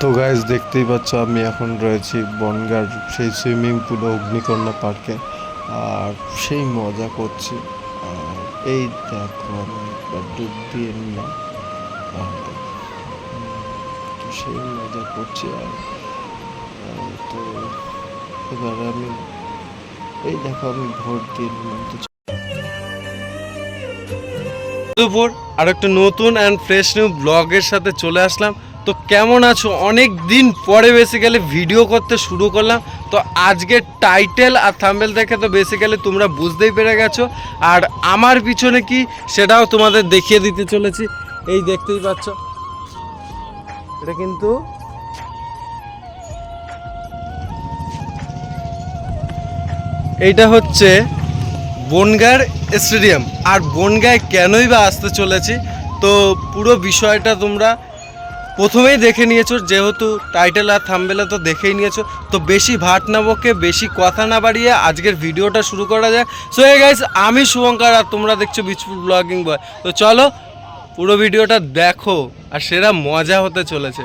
তো গাইজ দেখতেই পাচ্ছ, আমি এখন রয়েছি বনগার সেই সুইমিং পুল অগ্নিকন্যা পার্কে আর সেই মজা করছি। এই দেখো আমি ডুব দিয়ে নিলাম। তো সেই মজা করছি আর আর তো এবার আমি, এই দেখো, আমি ভোট দিয়ে নিলাম। তো দুপুর আর একটা নতুন অ্যান্ড ফ্রেশ নিউ ব্লগের সাথে চলে আসলাম। তো কেমন আছো? অনেক দিন পরে বেসিক্যালি ভিডিও করতে শুরু করলাম। তো আজকে টাইটেল আর থাম্বেল দেখে তো বেসিক্যালি তোমরা বুঝতেই পেরে গেছো। আর আমার পিছনে কি সেটাও তোমাদের দেখিয়ে দিতে চলেছি। এই দেখতেই পাচ্ছ। এটা কিন্তু এইটা হচ্ছে বনগার স্টেডিয়াম। আর বনগায় কেনই বা আসতে চলেছি? তো পুরো বিষয়টা তোমরা প্রথমেই দেখে নিয়েছো, যেহেতু টাইটেল আর থাম্বেলে তো দেখেই নিয়েছো। তো বেশি ভাট না বকে, বেশি কথা না বাড়িয়ে আজকের ভিডিওটা শুরু করা যায় সো এ গাইজ আমি শুভঙ্কর আর তোমরা দেখছ বিচপুর ব্লগিং বয় তো চলো, পুরো ভিডিওটা দেখো, আর সেরা মজা হতে চলেছে।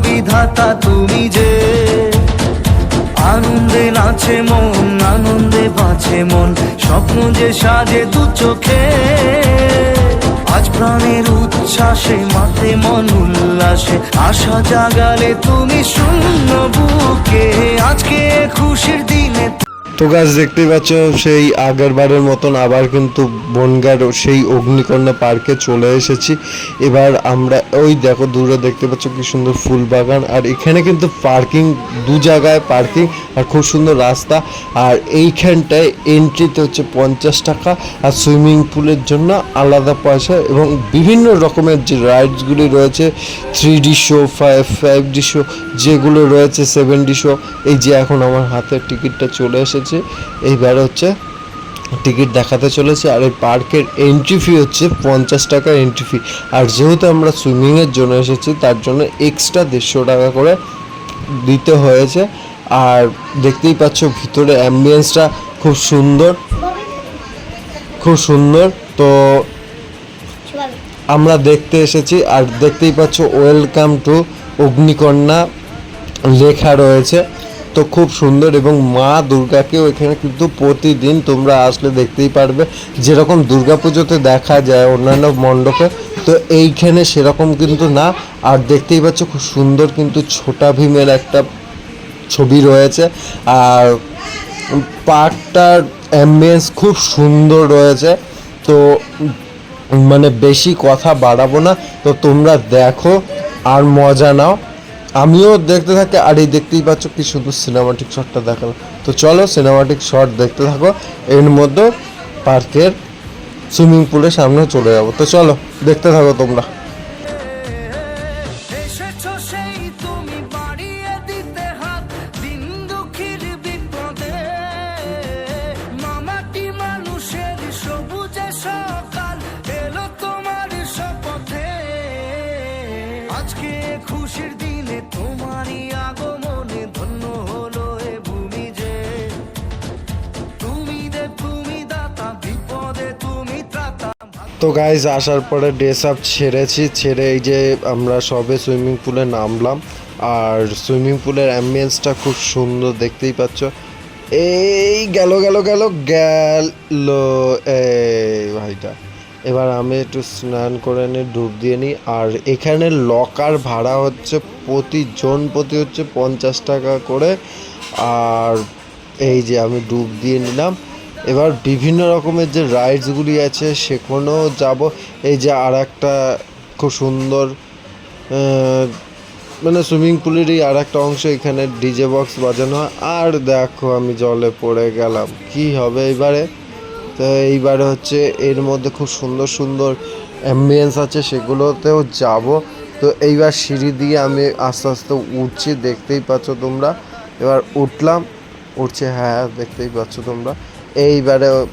বিধাতা তুমি যে। আনন্দে নাচে মন, আনন্দে বাঁচে মন, স্বপ্ন যে সাজে দু চোখে। আজ প্রাণের উচ্ছ্বাসে, মাতে মন উল্লাসে, আশা জাগালে তুমি শূন্য বুকে। আজকে খুশির দিনে তো গাছ দেখতেই পাচ্ছ? সেই আগের বারের মতন আবার কিন্তু বনগার সেই অগ্নিকন্যা পার্কে চলে এসেছি। এবার আমরা ওই দেখো দূরে দেখতে পাচ্ছ কি সুন্দর ফুল বাগান। আর এখানে কিন্তু পার্কিং, দু জায়গায় পার্কিং আর খুব সুন্দর রাস্তা। আর এইখানটায় এন্ট্রিতে হচ্ছে পঞ্চাশ টাকা। আর সুইমিং পুলের জন্য আলাদা পয়সা এবং বিভিন্ন রকমের যে রাইডসগুলি রয়েছে three D show five five D show যেগুলো রয়েছে সেভেন ডি শো এই যে এখন আমার হাতের টিকিটটা চলে এসেছে। এইবার হচ্ছে টিকিট দেখাতে চলেছে আর এই পার্কের এন্ট্রি ফি হচ্ছে পঞ্চাশ টাকা এন্ট্রি ফি আর যেহেতু আমরা সুইমিংয়ের জন্য এসেছি, তার জন্য এক্সট্রা দেড়শো টাকা করে দিতে হয়েছে। আর দেখতেই পাচ্ছ ভিতরে অ্যাম্বিয়েন্সটা খুব সুন্দর। খুব সুন্দর। তো আমরা দেখতে এসেছি আর দেখতেই পাচ্ছ ওয়েলকাম টু অগ্নিকন্যা লেখা রয়েছে। তো খুব সুন্দর এবং মা দুর্গাকেও এখানে কিন্তু প্রতিদিন তোমরা আসলে দেখতেই পারবে। যেরকম দুর্গাপুজোতে দেখা যায় অন্যান্য মণ্ডপে, তো এইখানে সেরকম কিন্তু না। আর দেখতেই পাচ্ছ খুব সুন্দর কিন্তু ছোটা ভীমের একটা ছবি রয়েছে। আর পার্কটার অ্যাম্বিয়েন্স খুব সুন্দর রয়েছে। তো মানে বেশি কথা বাড়াবো না। তো তোমরা দেখো আর মজা নাও। আমিও দেখতে থাকি, আর এই দেখতেই পাচ্ছ কি সুন্দর সিনেমাটিক শটটা দেখাল। তো চলো সিনেমাটিক শট দেখতে থাকো, এর মধ্যে পার্কের সুইমিং পুলের সামনে চলে যাব। তো চলো, দেখতে থাকো তোমরা। এসেছ সেই তো গাইজ আসার পরে ড্রেস আপ ছেড়েছি, ছেড়ে এই যে আমরা সবে সুইমিং পুলে নামলাম। আর সুইমিং পুলের অ্যাম্বিয়েন্সটা খুব সুন্দর, দেখতেই পাচ্ছ। এই গেল গেল গেল গেল এই ভাইটা। এবার আমি একটু স্নান করে নিই ডুব দিয়ে নিই। আর এখানে লকার ভাড়া হচ্ছে প্রতিজন, প্রতি হচ্ছে পঞ্চাশ টাকা করে। আর এই যে আমি ডুব দিয়ে নিলাম। এবার বিভিন্ন রকমের যে রাইডসগুলি আছে সেখানেও যাব। এই যে আর একটা খুব সুন্দর মানে সুইমিং পুলেরই আর একটা অংশ, এখানে ডিজে বক্স বাজানো। হয় আর দেখো, আমি জলে পড়ে গেলাম। কি হবে এবারে? তো এইবারে হচ্ছে এর মধ্যে খুব সুন্দর সুন্দর অ্যাম্বিয়েন্স আছে, সেগুলোতেও যাব। তো এইবার সিঁড়ি দিয়ে আমি আস্তে আস্তে উঠছি, দেখতেই পাচ্ছ তোমরা। এবার উঠলাম, উঠছে হ্যাঁ দেখতেই পাচ্ছ তোমরা। এইবারে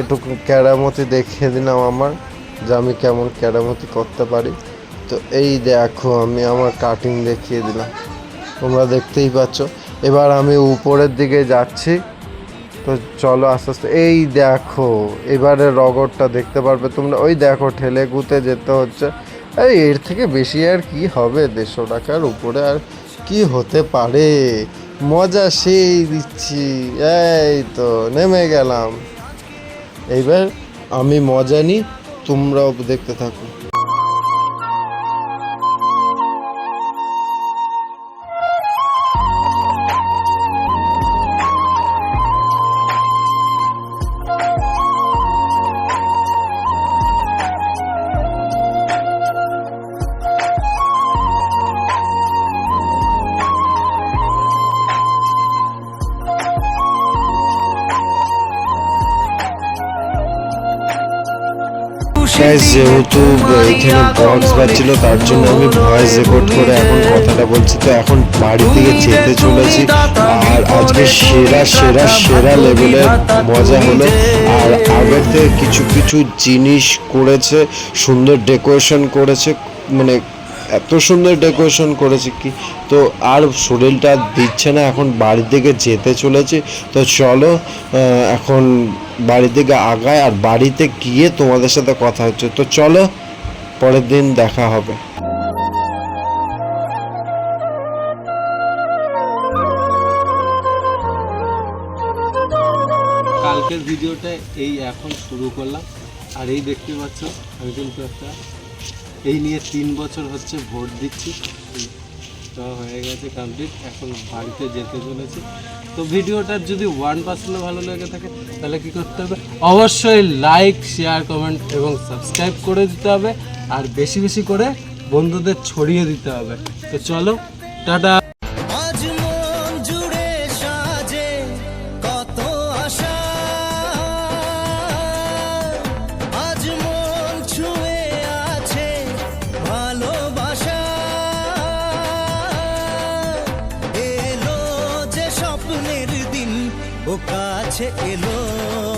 একটু ক্যারামতি দেখিয়ে দিলাম আমার যে আমি কেমন ক্যারামতি করতে পারি। তো এই দেখো আমি আমার কাটিং দেখিয়ে দিলাম। তোমরা দেখতেই পাচ্ছ। এবার আমি উপরের দিকে যাচ্ছি। তো চলো আস্তে আস্তে। এই দেখো এবারে রগরটা দেখতে পারবে তোমরা। ওই দেখো ঠেলে গুতে যেতে হচ্ছে। এই, এর থেকে বেশি আর কি হবে? দেড়শো টাকার উপরে আর কি হতে পারে? মজা সেই দিচ্ছি। এই তো নেমে গেলাম। এইবার আমি মজা নিই তোমরাও দেখতে থাকো। Guys, যেহেতু এখানে বক্স বাজছিল তার জন্য আমি ভয়েস রেকর্ড করে এখন কথাটা বলছি। তো এখন বাড়ি থেকে যেতে চলেছি। আর আজকে সেরা সেরা সেরা লেভেলের মজা হলো। আর আগের থেকে কিছু কিছু জিনিস করেছে সুন্দর ডেকোরেশন করেছে মানে এত সুন্দর ডেকোরেশন করেছে কি? তো আর শরীরটা দিচ্ছে না, এখন বাড়ির দিকে যেতে চলেছি। তো চলো এখন বাড়ির দিকে আগায় আর বাড়িতে গিয়ে তোমাদের সাথে কথা হচ্ছে। তো চলো, পরের দিন দেখা হবে। কালকের ভিডিওটা এই এখন শুরু করলাম। আর এই দেখতে পাচ্ছ, আমি কিন্তু একটা এই নিয়ে তিন বছর হচ্ছে ভোট দিচ্ছি। তো হয়ে গেছে কমপ্লিট এখন বাড়িতে যেতে চলেছি। তো ভিডিওটার যদি ওয়ান পার্সেন্টও ভালো লেগে থাকে, তাহলে কী করতে হবে? অবশ্যই লাইক শেয়ার কমেন্ট এবং সাবস্ক্রাইব করে দিতে হবে। আর বেশি বেশি করে বন্ধুদের ছড়িয়ে দিতে হবে। তো চলো, টাটা। কাছে এলো।